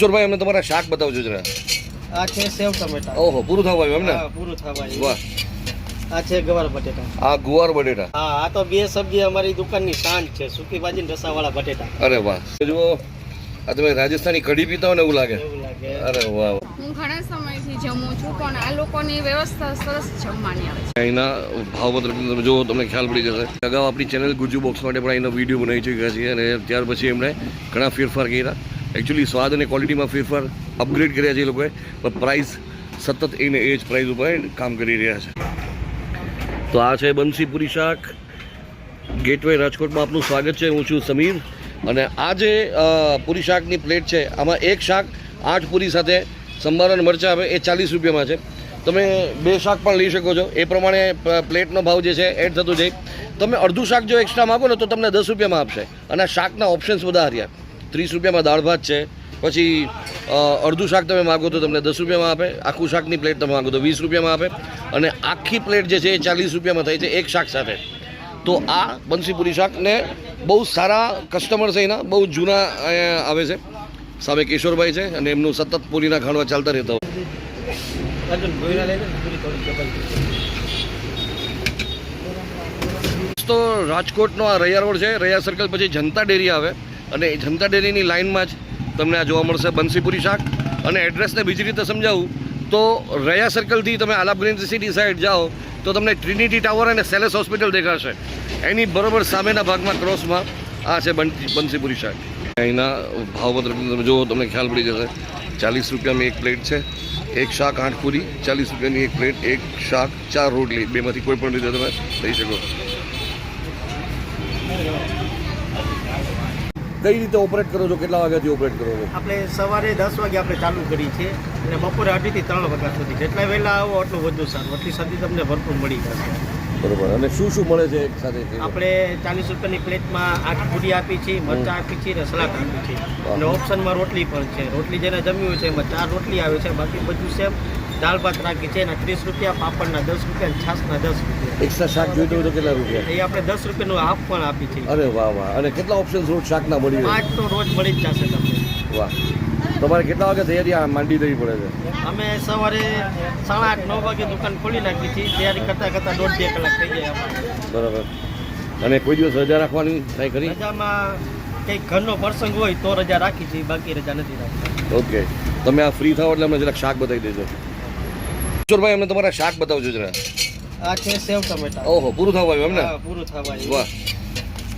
કિશોરભાઈ અમને તમારા શાક બતાવજો જરા. આ છે સેવ ટમેટા. ઓહો પૂરું થવા આવ્યું એમ પૂરું થવા આવ્યું. વાહ. આ છે ગવાર બટેટા. આ ગુવાર બટેટા. હા આ તો બે સબ્જી અમારી દુકાનની શાન છે સૂકી ભાજી ને રસાવાળા બટેટા. અરે વાહ. જુઓ આ તમે રાજસ્થાની કઢી પીતા હોય ને એવું લાગે. એવું લાગે. અરે વાહ હું ઘણા સમયથી જમું છું પણ આ લોકોની વ્યવસ્થા સરસ જમવાની આવે છે. અહીંના ભાવપત્ર તમે જુઓ તમને ખ્યાલ પડી જશે. અગાઉ આપણી ચેનલ ગુજુ બોક્સ માટે પણ અહીંનો વીડિયો બનાવી ચૂક્યા છીએ અને ત્યાર પછી એમણે ઘણા ફેરફાર કર્યા. એકચ્યુઅલી સ્વાદ અને ક્વોલિટીમાં ફેરફાર અપગ્રેડ કર્યા છે એ લોકોએ. પણ પ્રાઇસ સતત એને એ જ પ્રાઇસ ઉપર કામ કરી રહ્યા છે. તો આ છે બંસીપુરી શાક. ગેટવે રાજકોટમાં આપનું સ્વાગત છે. હું છું સમીર. અને આ જે પૂરી શાકની પ્લેટ છે, આમાં એક શાક, આઠ પૂરી સાથે સંભાર અને મરચાં આવે, એ ચાલીસ રૂપિયામાં છે. તમે બે શાક પણ લઈ શકો છો. એ પ્રમાણે પ્લેટનો ભાવ જે છે એડ થતો જાય. તમે અડધું શાક જો એક્સ્ટ્રા માગો ને તો તમને દસ રૂપિયામાં આપશે. અને શાકના ઓપ્શન્સ બધા હર્યા. ત્રીસ રૂપિયામાં દાળ ભાત છે, પછી અડધું શાક તમે માગો તો તમને દસ રૂપિયામાં આપે, આખું શાકની પ્લેટ તમે માગો તો વીસ રૂપિયામાં આપે, અને આખી પ્લેટ જે છે એ ચાલીસ રૂપિયામાં થાય છે એક શાક સાથે. તો આ બંસીપુરી શાકને બહુ સારા કસ્ટમર છે એના, બહુ જૂના આવે છે. સામે કિશોરભાઈ છે અને એમનું સતત પૂરીના ખાણવા ચાલતા રહેતા હોય. તો રાજકોટનો આ રૈયા રોડ છે, રૈયા સર્કલ પછી જનતા ડેરી આવે. અને જનતા ડેરીની લાઇનમાં જ તમને આ જોવા મળશે બંસીપુરી શાક. અને એડ્રેસને બીજી રીતે સમજાવું, તો રૈયા સર્કલથી તમે આલાપ ગ્રીન સિટી સાઈડ જાઓ, તો તમને ટ્રિનિટી ટાવર અને સેલેસ હોસ્પિટલ દેખાશે. એની બરોબર સામેના ભાગમાં ક્રોસમાં આ છે બંસી બંસીપુરી શાક. અહીંના ભાવપત્ર તમે જુઓ, તમને ખ્યાલ પડી જશે, ચાલીસ રૂપિયાની એક પ્લેટ છે, એક શાક આઠ પૂરી, ચાલીસ રૂપિયાની એક પ્લેટ, એક શાક, ચાર રોટલી. બેમાંથી કોઈ પણ રીતે તમે લઈ શકો. કઈ રીતે ઓપરેટ કરો છો? કેટલા વાગ્યાથી ઓપરેટ કરો છો? આપણે સવારે દસ વાગે આપણે ચાલુ કરી છે અને બપોરે અઢીથી ત્રણ વાગ્યા સુધી. જેટલા વહેલા આવો એટલું વધુ સારું. એટલી સદી તમને ભરપૂર મળી જશે. બરોબર. અને શું શું મળે છે એક સાથે? આપણે ચાલીસ રૂપિયાની પ્લેટમાં આઠ પૂરી આપી છે મરચાં આપી છે અને સલાડ આપી છે અને ઓપ્શનમાં રોટલી પણ છે. રોટલી જેને જમ્યું હોય છે એમાં ચાર રોટલી આવે છે બાકી બધું સેમ દાળ ભાત રાખી છે એના ત્રીસ રૂપિયા પાપડના દસ રૂપિયા અને છાશના દસ રૂપિયા. એક્સ્ટ્રા શાક જોઈતું હોય તો કેટલા રૂપિયા? એ આપણે દસ રૂપિયાનું હાફ પણ આપી છે. અરે વાહ વાહ. અને કેટલા ઓપ્શન રોજ શાકના મળી પાંચ તો રોજ મળી જ જશે તમને. વાહ. તમારે કેટલા વાગે તૈયારી માંડી દેવી પડે છે? અમે સવારે સાડા આઠ નવ વાગે દુકાન ખોલી નાખી છે. તૈયારી કરતાં કરતાં દોઢ બે કલાક થઈ જાય અમારે. બરાબર. અને કોઈ દિવસ રજા રાખવાની ટ્રાય કરી? રજામાં કંઈક ઘરનો પ્રસંગ હોય તો રજા રાખી છે બાકી રજા નથી રાખી ઓકે તમે આ ફ્રી થાવ એટલે અમને જરાક શાક બતાવી દેજો. કિશોરભાઈ અમને તમારા શાક બતાવજો જરા. આ છે સેવ ટમેટા. ઓહો પૂરું થવા આવ્યું એમ હા, પૂરું થવા આવ્યું. વાહ.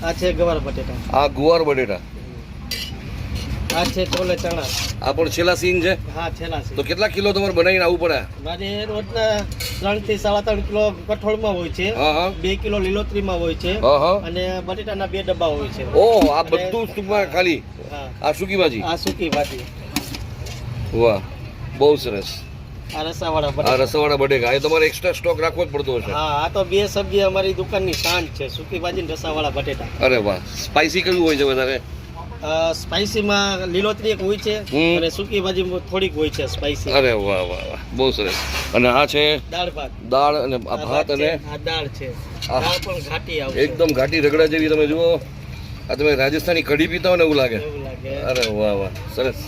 આ છે ગવાર બટેટા. આ ગુવાર બટેટા. આ છે છોલે ચણા. આ પણ છેલ્લા સીન છે? હા છેલ્લા તો કેટલા કિલો તમારે બનાવીને આવવું પડે? મારે રોજના ત્રણથી સાડા ત્રણ કિલો કઠોળમાં હોય છે. બે કિલો લીલોતરીમાં હોય છે. અને બટેટાના બે ડબ્બા હોય છે. ઓહ આ બધું ટૂંકમાં ખાલી. આ સૂકી ભાજી? આ સૂકી ભાજી. વાહ. બહુ સરસ. આ રસાવાળા આ રસાવાળા બટેકા. એ તમારે એક્સ્ટ્રા સ્ટોક રાખવો જ પડતો હશે. હા આ તો બે સબ્જી અમારી દુકાનની શાન છે સૂકી ભાજી ને રસાવાળા બટેટા અરે વાહ. સ્પાઇસી કયું હોય છે વધારે અ, સ્પાઇસીમાં લીલોતરી એક હોય છે અને સૂકી ભાજી થોડીક હોય છે સ્પાઇસી અરે વાહ વાહ વાહ. બહુ સરસ. અને આ છે? દાળ ભાત. દાળ અને આ ભાત અને? આ દાળ છે. આ. દાળ પણ ઘાટી આવશે. એકદમ ઘાટી રગડા જેવી તમે જુઓ. આ તમે રાજસ્થાની કઢી પીતા હોય ને એવું લાગે. અરે વાહ વાહ. સરસ.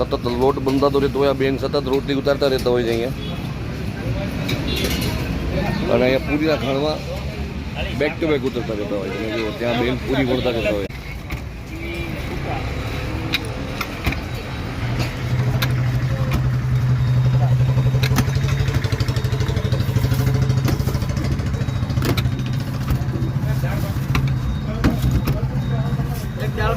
સતત લોટ બંધાતો રહેતો હોય, આ બેન સતત રોટલી ઉતારતા રહેતા હોય છે અહીંયા. અને અહીંયા પૂરીના ખાણમાં બેક ટુ બેક ઉતરતા રહેતા હોય તમે ત્યાં બેન પૂરી વળતા રહેતા હોય. દાળ